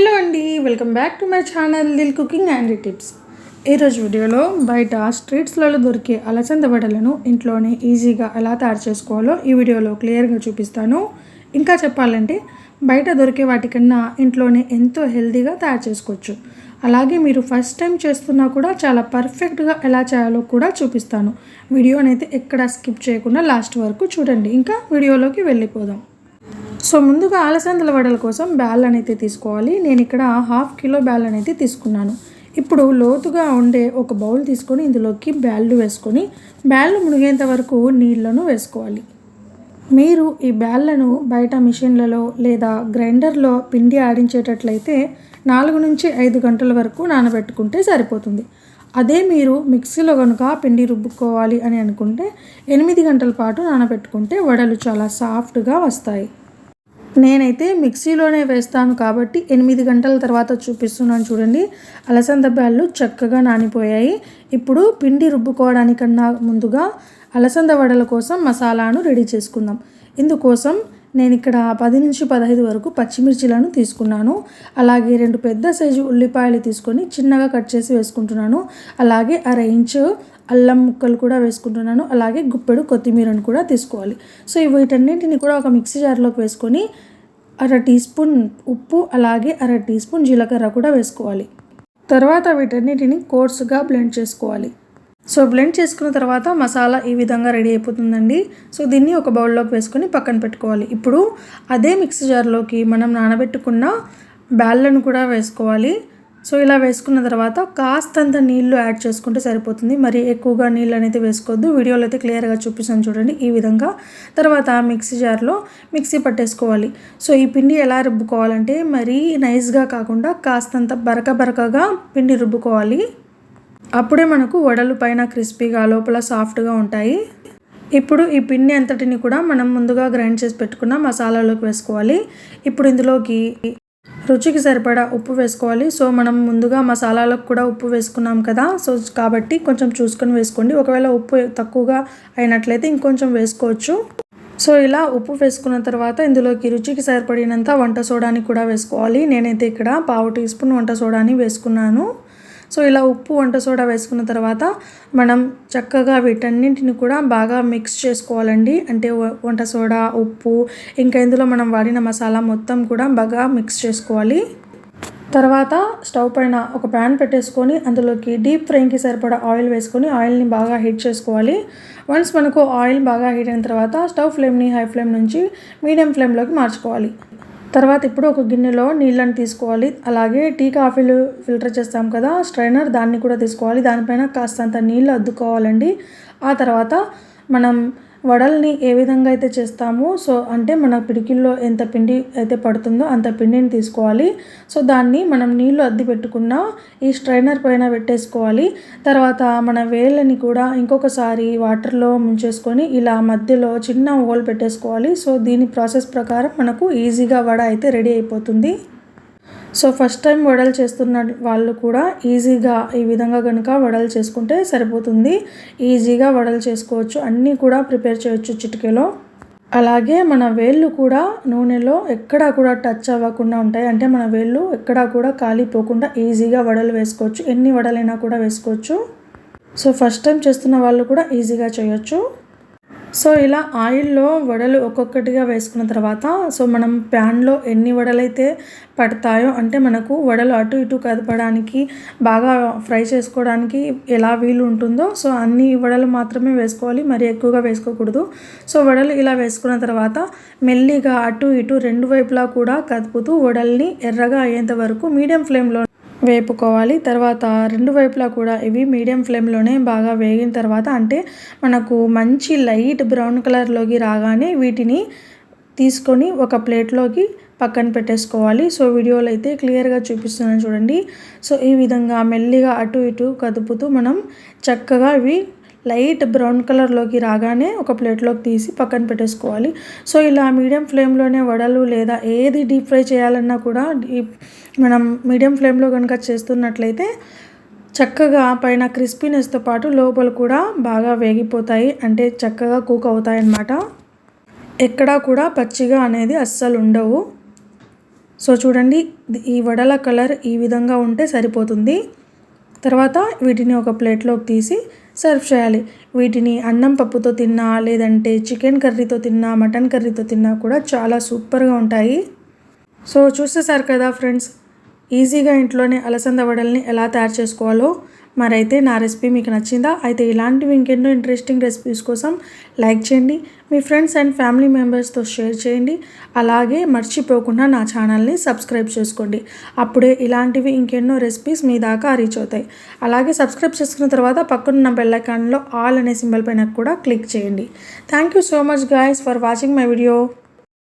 Hello అండి welcome back to my channel Dil cooking and tips. ఈరోజు వీడియోలో బయట స్ట్రీట్స్లలో దొరికే అలసంద వడలను ఇంట్లోనే ఈజీగా ఎలా తయారు చేసుకోవాలో ఈ వీడియోలో క్లియర్గా చూపిస్తాను. ఇంకా చెప్పాలంటే బయట దొరికే వాటికన్నా ఇంట్లోనే ఎంతో హెల్తీగా తయారు చేసుకోవచ్చు. అలాగే మీరు ఫస్ట్ టైం చేస్తున్నా కూడా చాలా పర్ఫెక్ట్గా ఎలా చేయాలో కూడా చూపిస్తాను. వీడియోనైతే ఎక్కడ స్కిప్ చేయకుండా లాస్ట్ వరకు చూడండి. ఇంకా వీడియోలోకి వెళ్ళిపోదాం. సో ముందుగా అలసందల వడల కోసం బ్యాల్ అనేది తీసుకోవాలి. నేను ఇక్కడ హాఫ్ కిలో బ్యాల్ అనేది తీసుకున్నాను. ఇప్పుడు లోతుగా ఉండే ఒక బౌల్ తీసుకొని ఇందులోకి బ్యాళ్ళు వేసుకొని బ్యాళ్ళు మునిగేంత వరకు నీళ్ళను వేసుకోవాలి. మీరు ఈ బ్యాళ్ళను బయట మిషన్లలో లేదా గ్రైండర్లో పిండి ఆడించేటట్లయితే నాలుగు నుంచి ఐదు గంటల వరకు నానబెట్టుకుంటే సరిపోతుంది. అదే మీరు మిక్సీలో కనుక పిండి రుబ్బుకోవాలి అని అనుకుంటే ఎనిమిది గంటల పాటు నానబెట్టుకుంటే వడలు చాలా సాఫ్ట్గా వస్తాయి. నేనైతే మిక్సీలోనే వేస్తాను కాబట్టి ఎనిమిది గంటల తర్వాత చూపిస్తున్నాను చూడండి. అలసంద బ్యాళ్ళు చక్కగా నానిపోయాయి. ఇప్పుడు పిండి రుబ్బుకోవడానికన్నా ముందుగా అలసంద వడల కోసం మసాలాను రెడీ చేసుకుందాం. ఇందుకోసం నేను ఇక్కడ పది నుంచి పదహైదు వరకు పచ్చిమిర్చిలను తీసుకున్నాను. అలాగే రెండు పెద్ద సైజు ఉల్లిపాయలు తీసుకొని చిన్నగా కట్ చేసి వేసుకుంటున్నాను. అలాగే అర ఇంచు అల్లం ముక్కలు కూడా వేసుకుంటున్నాను. అలాగే గుప్పెడు కొత్తిమీరను కూడా తీసుకోవాలి. సో వీటన్నింటిని కూడా ఒక మిక్సీ జార్లోకి వేసుకొని అర టీ స్పూన్ ఉప్పు అలాగే అర టీ స్పూన్ జీలకర్ర కూడా వేసుకోవాలి. తర్వాత వీటన్నిటిని కోర్సుగా బ్లెండ్ చేసుకోవాలి. సో బ్లెండ్ చేసుకున్న తర్వాత మసాలా ఈ విధంగా రెడీ అయిపోతుందండి. సో దీన్ని ఒక బౌల్లోకి వేసుకొని పక్కన పెట్టుకోవాలి. ఇప్పుడు అదే మిక్సీ జార్లోకి మనం నానబెట్టుకున్న బ్యాళ్ళను కూడా వేసుకోవాలి. సో ఇలా వేసుకున్న తర్వాత కాస్తంత నీళ్ళు యాడ్ చేసుకుంటే సరిపోతుంది. మరి ఎక్కువగా నీళ్ళు అనేది వేసుకోవద్దు. వీడియోలో అయితే క్లియర్గా చూపిస్తాను చూడండి ఈ విధంగా. తర్వాత మిక్సీ జార్లో మిక్సీ పట్టేసుకోవాలి. సో ఈ పిండి ఎలా రుబ్బుకోవాలంటే మరీ నైస్గా కాకుండా కాస్తంత బరక బరకగా పిండి రుబ్బుకోవాలి. అప్పుడే మనకు వడలు పైన క్రిస్పీగా లోపల సాఫ్ట్గా ఉంటాయి. ఇప్పుడు ఈ పిండి అంతటిని కూడా మనం ముందుగా గ్రైండ్ చేసి పెట్టుకున్న మసాలాలోకి వేసుకోవాలి. ఇప్పుడు ఇందులోకి రుచికి సరిపడా ఉప్పు వేసుకోవాలి. సో మనం ముందుగా మసాలాలకు కూడా ఉప్పు వేసుకున్నాం కదా. సో కాబట్టి కొంచెం చూసుకొని వేసుకోండి. ఒకవేళ ఉప్పు తక్కువగా అయినట్లయితే ఇంకొంచెం వేసుకోవచ్చు. సో ఇలా ఉప్పు వేసుకున్న తర్వాత ఇందులోకి రుచికి సరిపడినంత వంట సోడాని కూడా వేసుకోవాలి. నేనైతే ఇక్కడ పావు టీ స్పూన్ వంట సోడాని వేసుకున్నాను. సో ఇలా ఉప్పు వంట సోడా వేసుకున్న తర్వాత మనం చక్కగా వీటన్నింటిని కూడా బాగా మిక్స్ చేసుకోవాలండి. అంటే వంట సోడా ఉప్పు ఇంకా ఇందులో మనం వాడిన మసాలా మొత్తం కూడా బాగా మిక్స్ చేసుకోవాలి. తర్వాత స్టవ్ పైన ఒక ప్యాన్ పెట్టేసుకొని అందులోకి డీప్ ఫ్రైకి సరిపడా ఆయిల్ వేసుకొని ఆయిల్ని బాగా హీట్ చేసుకోవాలి. వన్స్ మనకు ఆయిల్ బాగా హీట్ అయిన తర్వాత స్టవ్ ఫ్లేమ్ని హై ఫ్లేమ్ నుంచి మీడియం ఫ్లేమ్లోకి మార్చుకోవాలి. తర్వాత ఇప్పుడు ఒక గిన్నెలో నీళ్ళని తీసుకోవాలి. అలాగే టీ కాఫీలు ఫిల్టర్ చేస్తాం కదా స్ట్రైనర్ దాన్ని కూడా తీసుకోవాలి. దానిపైన కాస్తంత నీళ్ళు అద్దుకోవాలండి. ఆ తర్వాత మనం వడల్ని ఏ విధంగా అయితే చేస్తామో సో అంటే మన పిడికిల్లో ఎంత పిండి అయితే పడుతుందో అంత పిండిని తీసుకోవాలి. సో దాన్ని మనం నీళ్ళు అద్ది పెట్టుకున్న ఈ స్ట్రైనర్ పైన పెట్టేసుకోవాలి. తర్వాత మన వేళ్ళని కూడా ఇంకొకసారి వాటర్లో ముంచేసుకొని ఇలా మధ్యలో చిన్న హోల్ పెట్టేసుకోవాలి. సో దీని ప్రాసెస్ ప్రకారం మనకు ఈజీగా వడ అయితే రెడీ అయిపోతుంది. సో ఫస్ట్ టైం వడలు చేస్తున్న వాళ్ళు కూడా ఈజీగా ఈ విధంగా కనుక వడలు చేసుకుంటే సరిపోతుంది. ఈజీగా వడలు చేసుకోవచ్చు. అన్నీ కూడా ప్రిపేర్ చేయొచ్చు చిటికెలో. అలాగే మన వేళ్ళు కూడా నూనెలో ఎక్కడా కూడా టచ్ అవ్వకుండా ఉంటాయి. అంటే మన వేళ్ళు ఎక్కడా కూడా కాలిపోకుండా ఈజీగా వడలు వేసుకోవచ్చు. ఎన్ని వడలైనా కూడా వేసుకోవచ్చు. సో ఫస్ట్ టైం చేస్తున్న వాళ్ళు కూడా ఈజీగా చేయొచ్చు. సో ఇలా ఆయిల్లో వడలు ఒక్కొక్కటిగా వేసుకున్న తర్వాత సో మనం ప్యాన్లో ఎన్ని వడలైతే పడతాయో అంటే మనకు వడలు అటు ఇటు కదపడానికి బాగా ఫ్రై చేసుకోవడానికి ఎలా వీలు ఉంటుందో సో అన్ని వడలు మాత్రమే వేసుకోవాలి మరి ఎక్కువగా వేసుకోకూడదు. సో వడలు ఇలా వేసుకున్న తర్వాత మెల్లిగా అటు ఇటు రెండు వైపులా కూడా కదుపుతూ వడల్ని ఎర్రగా అయ్యేంత వరకు మీడియం ఫ్లేమ్లో వేపుకోవాలి. తర్వాత రెండు వైపులా కూడా ఇవి మీడియం ఫ్లేమ్లోనే బాగా వేగిన తర్వాత అంటే మనకు మంచి లైట్ బ్రౌన్ కలర్లోకి రాగానే వీటిని తీసుకొని ఒక ప్లేట్లోకి పక్కన పెట్టేసుకోవాలి. సో వీడియోలో అయితే క్లియర్గా చూపిస్తున్నాను చూడండి. సో ఈ విధంగా మెల్లిగా అటు ఇటు కదుపుతూ మనం చక్కగా ఇవి లైట్ బ్రౌన్ కలర్లోకి రాగానే ఒక ప్లేట్లోకి తీసి పక్కన పెట్టేసుకోవాలి. సో ఇలా మీడియం ఫ్లేమ్లోనే వడలు లేదా ఏది డీప్ ఫ్రై చేయాలన్నా కూడా డీప్ మనం మీడియం ఫ్లేమ్లో కనుక చేస్తున్నట్లయితే చక్కగా పైన క్రిస్పీనెస్తో పాటు లోపల కూడా బాగా వేగిపోతాయి. అంటే చక్కగా కుక్ అవుతాయి అన్నమాట ఎక్కడా కూడా పచ్చిగా అనేది అస్సలు ఉండవు. సో చూడండి ఈ వడల కలర్ ఈ విధంగా ఉంటే సరిపోతుంది. తర్వాత వీటిని ఒక ప్లేట్లోకి తీసి సర్వ్ చేయాలి. వీటిని అన్నం పప్పుతో తిన్నా లేదంటే చికెన్ కర్రీతో తిన్నా మటన్ కర్రీతో తిన్నా కూడా చాలా సూపర్గా ఉంటాయి. సో చూసేసారు కదా ఫ్రెండ్స్ ఈజీగా ఇంట్లోనే అలసంద వడల్ని ఎలా తయారు చేసుకోవాలో. మరైతే నా రెసిపీ మీకు నచ్చిందా? అయితే ఇలాంటివి ఇంకెన్నో ఇంట్రెస్టింగ్ రెసిపీస్ కోసం లైక్ చేయండి. మీ ఫ్రెండ్స్ అండ్ ఫ్యామిలీ మెంబర్స్తో షేర్ చేయండి. అలాగే మర్చిపోకుండా నా ఛానల్ని సబ్స్క్రైబ్ చేసుకోండి. అప్పుడే ఇలాంటివి ఇంకెన్నో రెసిపీస్ మీ దాకా రీచ్ అవుతాయి. అలాగే సబ్స్క్రైబ్ చేసుకున్న తర్వాత పక్కనున్న బెల్లైకాన్లో ఆల్ అనే సింబల్ పైన కూడా క్లిక్ చేయండి. Thank you so much guys for watching my video